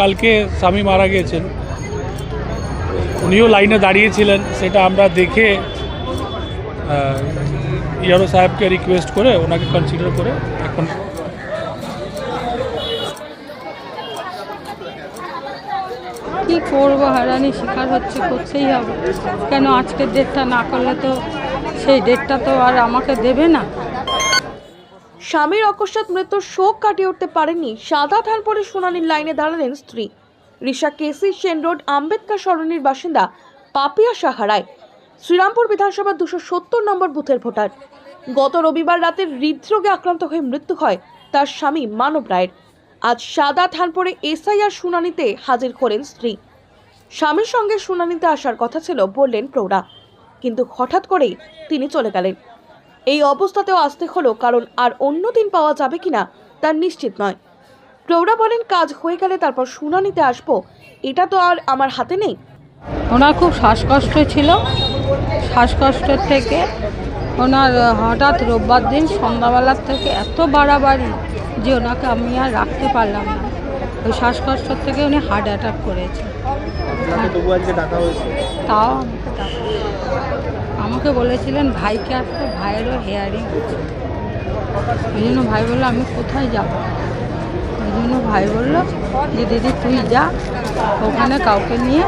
কালকে স্বামী মারা গিয়েছেন। উনিও লাইনে দাঁড়িয়েছিলেন, সেটা আমরা দেখে ইয়ারো সাহেবকে রিকোয়েস্ট করে ওনাকে কনসিডার করে এখন কি করব, হারানি, শিকার হচ্ছে, করতেই হবে। কেন আজকের ডেটটা না করলে তো সেই ডেটটা তো আর আমাকে দেবে না? স্বামীর অকস্মাৎ মৃত্যুর শোক কাটিয়ে উঠতে পারেননি সাদা থান পরে শুনানির লাইনে দাঁড়ালেন স্ত্রী। ঋষা কেসি সেন রোড, আম্বেদকর সরণির বাসিন্দা পাপিয়া সাহারায়। শ্রীরামপুর বিধানসভার দুশো সত্তর নম্বর বুথের ভোটার। গত রবিবার রাতে হৃদরোগে আক্রান্ত হয়ে মৃত্যু হয় তার স্বামী মানব রায়ের। আজ সাদা থান পরে এসআইআর শুনানিতে হাজির করেন স্ত্রী। স্বামীর সঙ্গে শুনানিতে আসার কথা ছিল, বললেন প্রৌঢ়া। কিন্তু হঠাৎ করেই তিনি চলে গেলেন। এই অবস্থাতেও আসতে হলো কারণ আর অন্য দিন পাওয়া যাবে কিনা তার নিশ্চিত নয়। প্রৌঢ়া বলেন কাজ হয়ে গেলে তারপর শুনানিতে আসব এটা তো আর আমার হাতে নেই। ওনার খুব শ্বাসকষ্ট ছিল। শ্বাসকষ্টের থেকে ওনার হঠাৎ রোববার দিন সন্ধ্যাবেলার থেকে এত বাড়াবাড়ি যে ওনাকে আমি আর রাখতে পারলাম না। ওই শ্বাসকষ্টর থেকে উনি হার্ট অ্যাটাক করেছে। তবু আজকে ডাকা তাও আমাকে বলেছিলেন, ভাইকে আসতে, ভাইয়েরও হেয়ারিং ওই জন্য ভাই বলল, আমি কোথায় যাব? ওই জন্য ভাই বলল যে দিদি, তুই যা, ওখানে কাউকে নিয়ে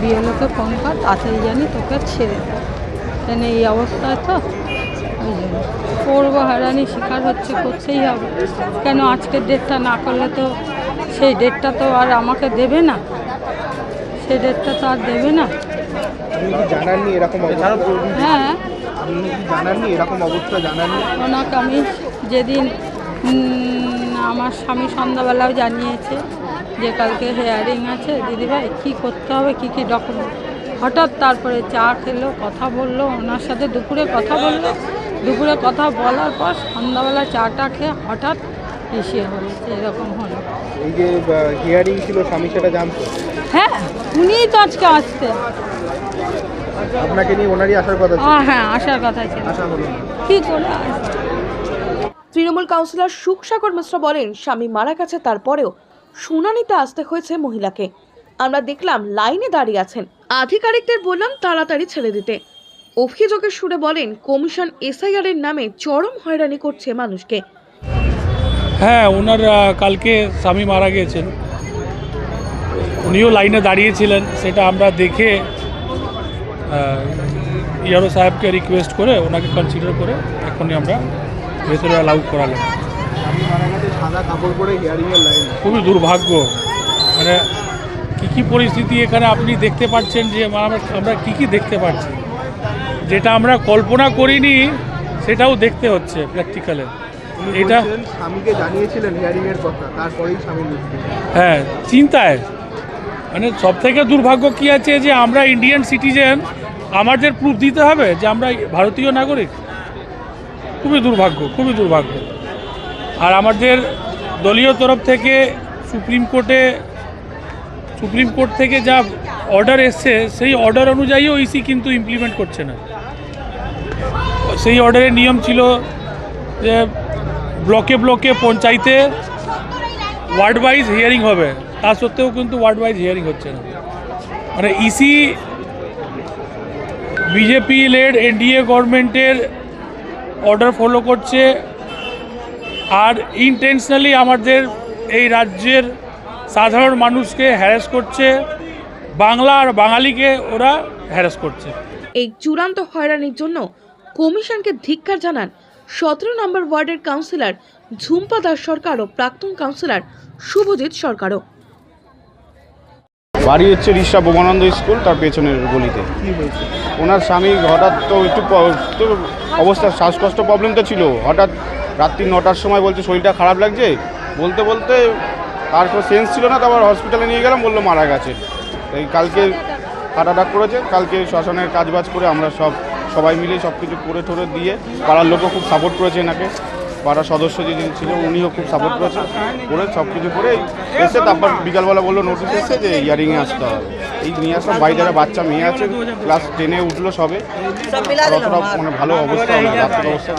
বিয়েলোকে ফোন কর তাড়াতাড়ি জানি তোকে ছেড়ে কেন এই অবস্থায় তো? ওই জন্য। করব হারানি, শিকার হচ্ছে করতেই হবে। কেন আজকের ডেটটা না করলে তো, সেই ডেটটা তো আর আমাকে দেবে না? সেই ডেটটা তো আর দেবে না? আপনি কি জানাননি এরকম হ্যাঁ। আপনি কি জানাননি এরকম অবস্থা? জানাননি? ওনাকে আমি যেদিন আমার স্বামী সন্ধ্যাবেলাও জানিয়েছে যে কালকে হেয়ারিং আছে। দিদিভাই কী করতে হবে? কী কী ডকুমেন্ট হঠাৎ তারপরে চা খেলো কথা বলল ওনার সাথে দুপুরে কথা বলল। দুপুরে কথা বলার পর সন্ধ্যাবেলা চাটা খেয়ে হঠাৎ এসে হয়েছে এরকম হলো। এই যে হিয়ারিং ছিল স্বামী সেটা জানতো? হ্যাঁ উনিই তো আজকে আসতেন। আপনাকে নিয়ে ওনারই আসার কথা ছিল। হ্যাঁ আসার কথা ছিল। আশা হলো কী করে তৃণমূল কাউন্সিলর সুখসাগর মিশ্র বলেন স্বামী মারা গেছে তারপরেও শুনানিতে আসতে হয়েছে মহিলাকে। আমরা দেখলাম লাইনে দাঁড়িয়ে আছেন। আধিকারিকদের বললাম তাড়াতাড়ি ছেড়ে দিতে। অভিযোগের সুরে বলেন কমিশন এসআইআর এর নামে চরম হয়রানি করছে মানুষকে। হ্যাঁ ওনার কালকে স্বামী মারা গিয়েছেন। উনিও লাইনে দাঁড়িয়েছিলেন সেটা আমরা দেখে ইয়ারো সাহেবকে রিকোয়েস্ট করে ওনাকে কনসিডার করে এখনই আমরা ভেতরে অ্যালাউ করালাম। খুবই দুর্ভাগ্য। মানে কী কী পরিস্থিতি এখানে আপনি দেখতে পাচ্ছেন যে আমরা আমরা কী কী দেখতে পাচ্ছি? যেটা আমরা কল্পনা করিনি সেটাও দেখতে হচ্ছে প্র্যাকটিক্যালে এটা স্বামীকে জানিয়েছিলেন হিয়ারিং এর কথা তারপরেই স্বামী হ্যাঁ চিন্তায়। মানে সব থেকে দুর্ভাগ্য কী আছে যে আমরা ইন্ডিয়ান সিটিজেন আমাদের প্রুফ দিতে হবে যে আমরা ভারতীয় নাগরিক। খুবই দুর্ভাগ্য খুবই দুর্ভাগ্য। আর আমাদের দলীয় তরফ থেকে সুপ্রিম কোর্টে, সুপ্রিম কোর্ট থেকে যা অর্ডার এসছে, সেই অর্ডার অনুযায়ীও ইসি কিন্তু ইমপ্লিমেন্ট করছে না। সেই অর্ডারের নিয়ম ছিল যে ব্লকে ব্লকে পঞ্চায়েতে ওয়ার্ড ওয়াইজ হিয়ারিং হবে। তা সত্ত্বেও কিন্তু ওয়ার্ড ওয়াইজ হিয়ারিং হচ্ছে না। মানে ইসি বিজেপি লেড এনডিএ গভর্নমেন্টের অর্ডার ফলো করছে। আর ইনটেনশনালি আমাদের এই রাজ্যের সাধারণ মানুষকে হ্যারাস করছে। বাংলা আর বাঙালিকে ওরা হ্যারাস করছে। এই চূড়ান্ত হয়রানির জন্য কমিশনকে ধিক্কার জানান সতেরো নম্বর ওয়ার্ডের কাউন্সিলর ঝুম্পা দাস সরকার ও প্রাক্তন কাউন্সিলর শুভজিৎ সরকারও। বাড়ি হচ্ছে রিসা বোমানন্দ স্কুল, তার পেছনের গলিতে। ওনার স্বামী হঠাৎ তো একটু তো অবস্থা, শ্বাসকষ্ট প্রবলেম তো ছিল। হঠাৎ রাত্রি নটার সময় বলছে, শরীরটা খারাপ লাগছে? বলতে বলতে তার কোনো সেন্স ছিল না তারপর হসপিটালে নিয়ে গেলাম, বলল মারা গেছে। এই কালকে হার্ট অ্যাটাক করেছে, কালকে শ্মশানের কাজবাজ করে আমরা সব, সবাই মিলে সব কিছু করে ঠরে দিয়ে পাড়ার লোকও খুব সাপোর্ট করেছে এনাকে। পাড়ার সদস্য যিনি ছিল উনিও খুব সাপোর্ট করেছেন। করে সব কিছু করে এসে তারপর বিকালবেলা বলল নোটিশ এসে যে ইয়ারিংয়ে আসতে হবে। এই নিয়ে আসলাম বাড়িতে একটা বাচ্চা মেয়ে আছে ক্লাস টেনে উঠল সবে। অতটা মানে ভালো অবস্থা রাত্রের অবস্থা।